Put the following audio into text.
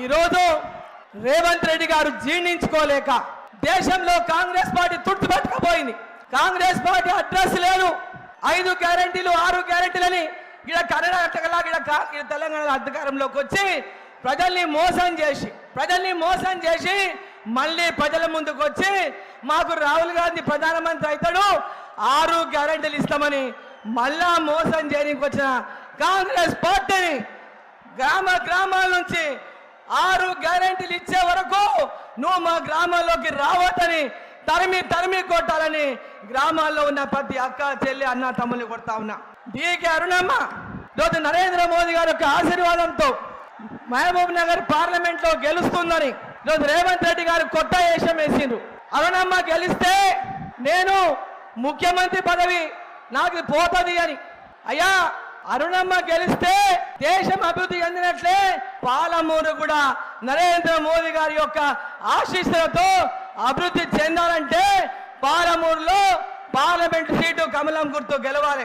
ఈరోజు రేవంత్ రెడ్డి గారు జీర్ణించుకోలేక దేశంలో కాంగ్రెస్ పార్టీ తుడిచిపెట్టకపోయింది కాంగ్రెస్ పార్టీ అడ్రస్ లేదు. ఐదు గ్యారంటీలు ఆరు గ్యారంటీలని ఇక్కడ కర్ణాటకలా ఇక్కడ తెలంగాణ అధికారంలోకి వచ్చి ప్రజల్ని మోసం చేసి ప్రజల్ని మోసం చేసి మళ్ళీ ప్రజల ముందుకు వచ్చి మాకు రాహుల్ గాంధీ ప్రధానమంత్రి అవుతాడు. ఆరు గ్యారంటీలు ఇస్తామని మళ్ళా మోసం చేయడానికి వచ్చిన కాంగ్రెస్ పార్టీని గ్రామ గ్రామాల నుంచి ఆరు గ్యారెంటీలు ఇచ్చే వరకు నువ్వు మా గ్రామాల్లోకి రావద్దని తరిమి తరిమి కొట్టాలని గ్రామాల్లో ఉన్న ప్రతి అక్క చెల్లి అన్న తమ్ముల్ని కొడతా ఉన్నా. డీకే అరుణమ్మ రోజు నరేంద్ర మోదీ గారి యొక్క ఆశీర్వాదంతో మహబూబ్ నగర్ పార్లమెంట్లో గెలుస్తుందని రోజు రేవంత్ రెడ్డి గారు కొత్త వేషం వేసిండ్రు. అరుణమ్మ గెలిస్తే నేను ముఖ్యమంత్రి పదవి నాకు పోతుంది అని. అయ్యా అరుణమ్మ గెలిస్తే దేశం అభివృద్ధి చెందినట్లే పాలమూరు కూడా నరేంద్ర మోదీ గారి యొక్క ఆశీస్సులతో అభివృద్ధి చెందాలంటే పాలమూరులో పార్లమెంట్ సీటు కమలం గుర్తు గెలవాలి.